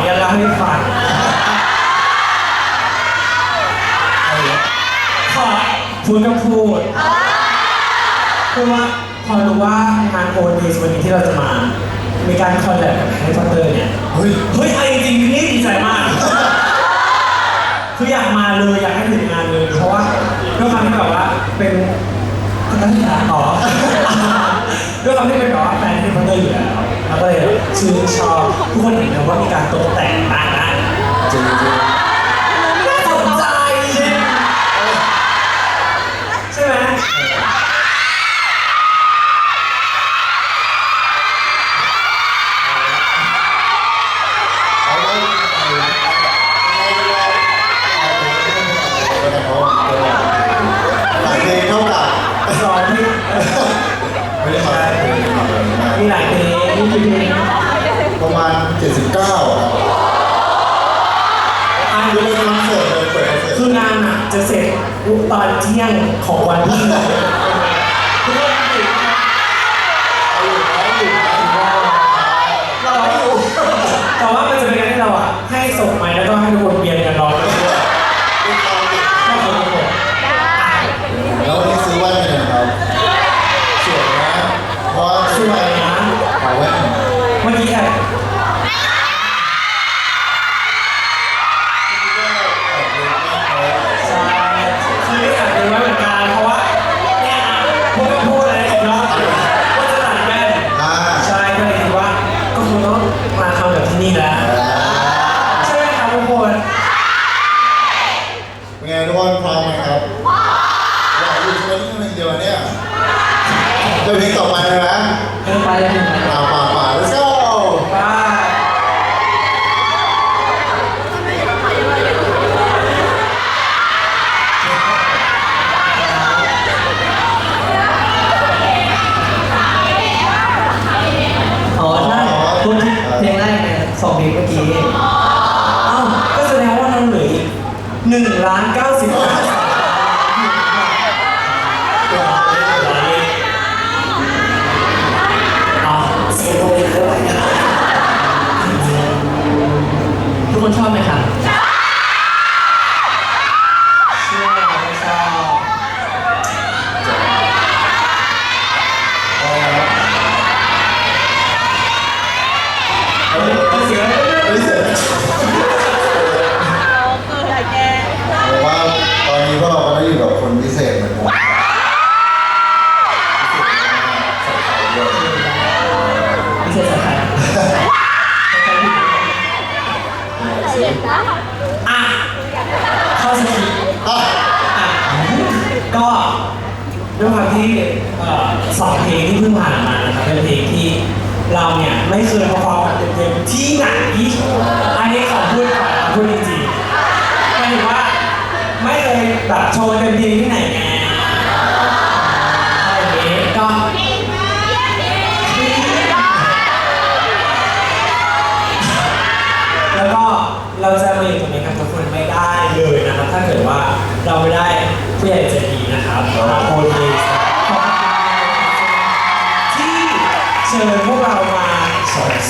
อดี๋ยวเราให้ฟังขอคุณต้พูดเพราะว่าพอรู้ว่างานโอนีวันนี้ที่เราจะมา มีการคอลแร์กับแฮร์รี่พอตเตอร์เนี่ย เฮ้ย เฮ้ยไอจริงนี่ดีใจมาก คืออยากมาเลยอยากให้ถึงงานเลย เพราะว่าด้วยความที่แบบว่าเป็นคนนักศึกษาต่อด้วยความที่เป็นแบบว่าแฟนแฮร์รี่พอตเตอร์อยู่แล้ว แล้วก็เลยชื่นชอบ มีการตกแต่ง เที่ยงของวันที่ 是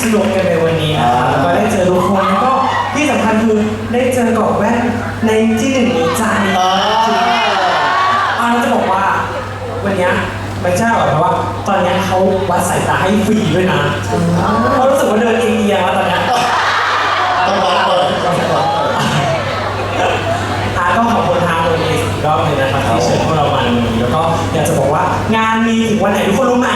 สนุกกันในวันนี้แล้วก็ได้เจอทุกคนแล้วก็ที่สำคัญคือได้เจอกรอบแว่นในที่หนึ่งในใจอ่าาจะบอกว่า วันนี้ยมัช่หอเพาว่า ตอนนี้เขาวัดสายตาให้ฟรีด้วยนะเขารู้สึกว่าเดินเอียงๆแล้วตอนนี้ต้องรอเปิดต้องรอเปิด อาร์ตก็ขอบคุณทางโรงเรียนกรอบหนึงนะครับที่เชิญพวกเรามาในวันนี้แล้วก็อยากจะบอกว่างานมีถึงวันไหนทุกคนรู้ไหม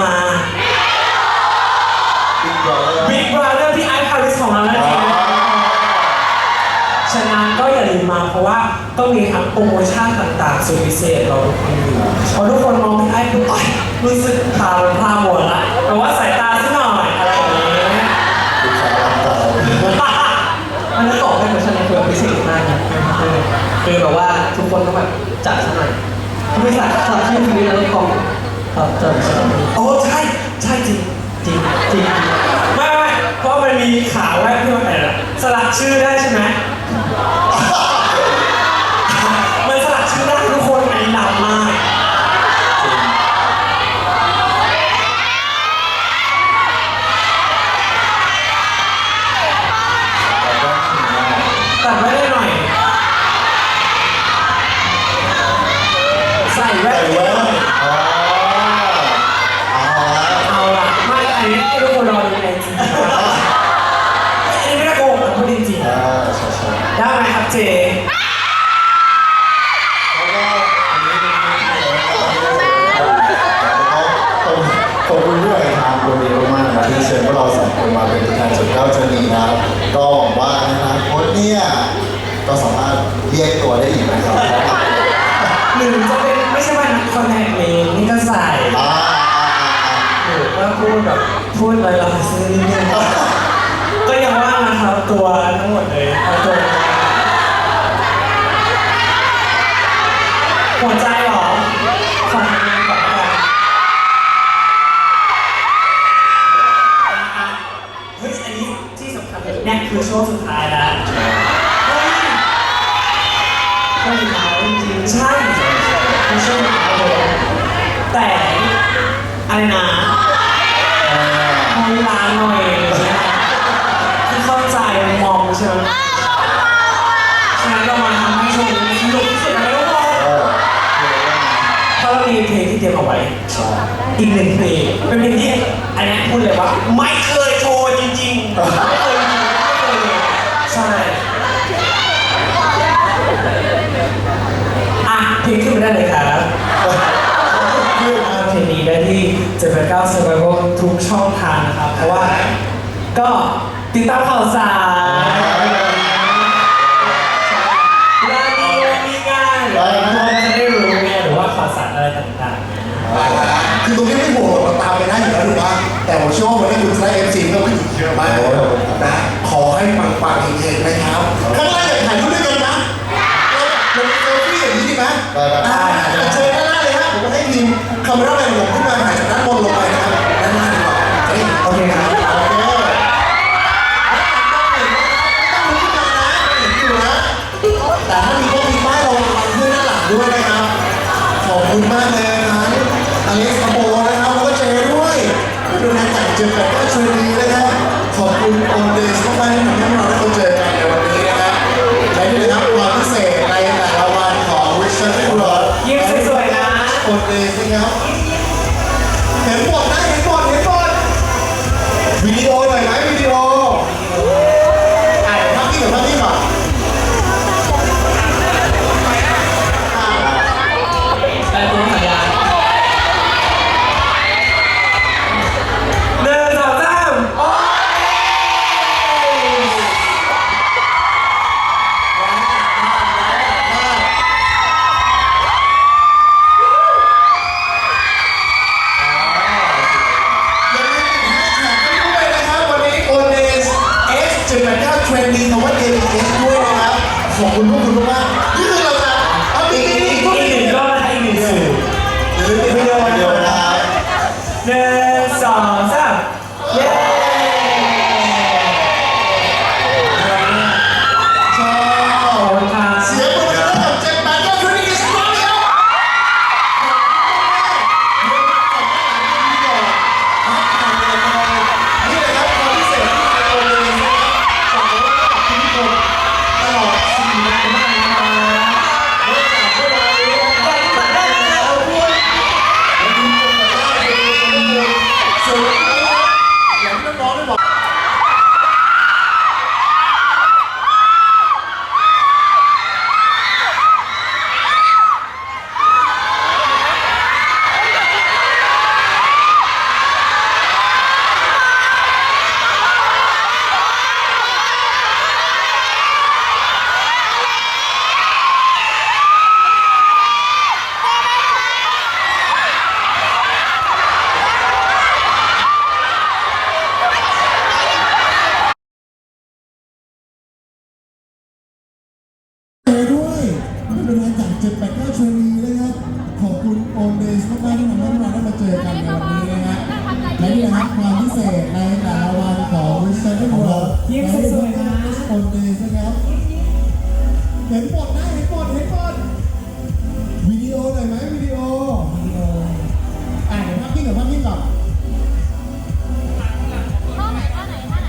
มาบิ๊กบรอเดอร์บิ๊กบราเดอร์ที่ไอซ์พาริสของเรานั่นเองฉะนั้นก็อย่าลืมมาเพราะว่าต้องมีทั้งโปรโมชั่นต่างๆสุดพิเศษเราทุกคนอยู่พราะทุกคนมองที่ไอ้ทุกคนรู้สึกพาลพาหมดละแต่ว่าสายตาซะหน่อยอะไรอย่างเงี้ยมันก็ตอบให้เหมือนฉันคือพิเศษมากเลยคือแบบว่าทุกคนต้องแบบจัดซะหน่อยไม่ใส่จัดที่พื้นแล้วก็อง ครับจัดซะหน่อยโอ้ใช่ใช่จริงจริงจริงไม่ไม่เพราะมันมีข่าวว่าที่มันอะไรนะสลักชื่อได้ใช่ไหม เจแล้วก็อันนี้เป็นเรื่องที่เราขอบคุณด้วยทางโรงเรียนมากๆนะที่เชิญพวกเราสองคนมาเป็นตัวแทนจุดเก้าเจนีนะครับก็หวังว่าในอนาคตเนี่ยก็สามารถเรียกตัวได้อีกนะครับหรือจะเป็นไม่ใช่ว่านักคอนแทคเลนนี่ก็ใส่อ่าอ่าอ่าหรือว่าพูดแบบพูดลอยๆซื้อนิดนึงก็ยังว่านะครับตัวทั้งหมดเลยเอาตัว ช่วงสุดท้ายแล้วเฮ้ยช่วงสุดท้ายจริงๆใช่คือช่วงสุดท้ายเลยแต่อะไรนะอ่ามองตาหน่อยคือเข้าใจมองใช่ไหมฉะนั้นเรามาทำให้โชว์นี้สนุกที่สุดในโลกเออเดี๋ยวว่าเพราะเรามีเพลงที่เตรียมเอาไว้ใช่อีกหนึ่งเพลงเป็นเพลงที่อันนี้พูดเลยว่าไม่เคยโชว์จริงๆไม่เคยจริงๆไม่เคยเลยใช่อะเพลงขึ้นมาได้เลยครับ คือ เพลงนี้ได้ที่789 Survival ทุก ช่องทางนะครับ เพราะว่าก็ติดตามข่าวสารเวลามีงานมีงานหรืออะไรพวกก็จะได้รู้ไงหรือว่าข่าวสารอะไรต่างๆคือตรงนี้ไม่โหวตเราตามไปได้อยู่แล้วถูกปะแต่ผมเชื่อว่าวันนี้คุณจะได้เอฟซีก็ผู้หญิงเยอะมากนะขอให้ปังปังๆเฮงๆนะครับข้างล่างอยากถ่ายรูปด้วยกันนะเราเราเซลฟี่อย่างนี้ดีไหมได้ได้อ่าเชิญด้านหน้าเลยครับผมให้ทีมคาเมราแมนผมขึ้น จากเจอแบบก็ช่วยดีนะครับขอบคุณโอเดช คุณ จ็บแปดเ789ชลีนะครับ ขอบคุณโอนเดชมากๆที่ทำให้พวกเราได้มาเจอกันในวันนี้นะฮะและนี่นะครับความพิเศษในแต่ละวันของวิสเซอร์ของเราเยี่ยมสวยนะโอนเดชนะครับเห็นหอดนะเห็นหอดเห็นหอดวิดีโอหน่อยไหมวิดีโอวิดีโออะเดี๋ยวภาพที่เดี๋ยวภาพที่ก่อนท่าไหนท่าไหนท่าไหน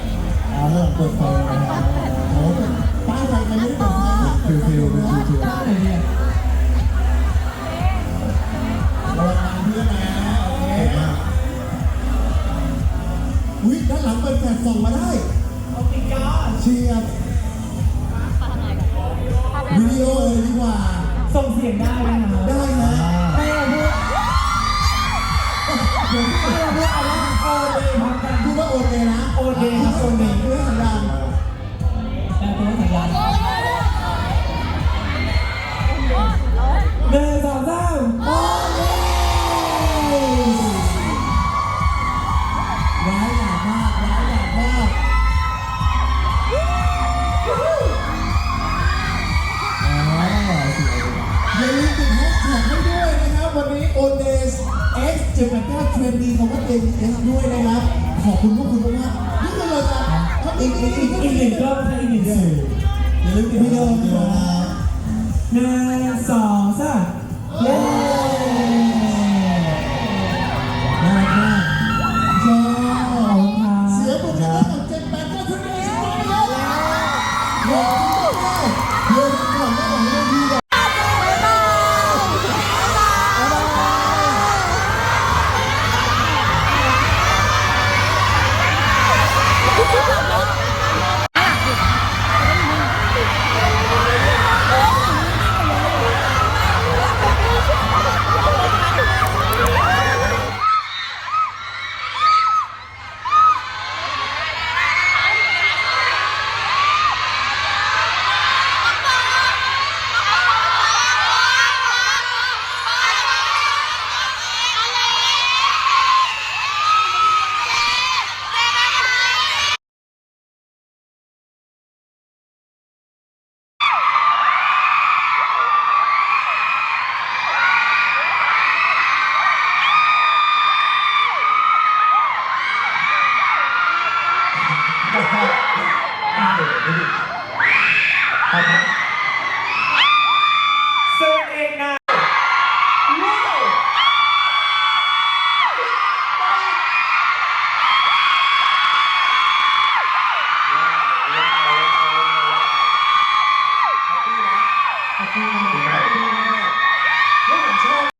อ่าเริ่มเปิดไฟนะ จ็ดแปดเก้าเทรนดีของวัดเองด้วยนะครับขอบคุณพวกคุณมากๆนี่คือรายการเขาอีกอีกอีกอีกหนึ่งรอบนะอีกหนึ่งสื่ออย่าลืมติดตามนะครับหนึ่งสองสาม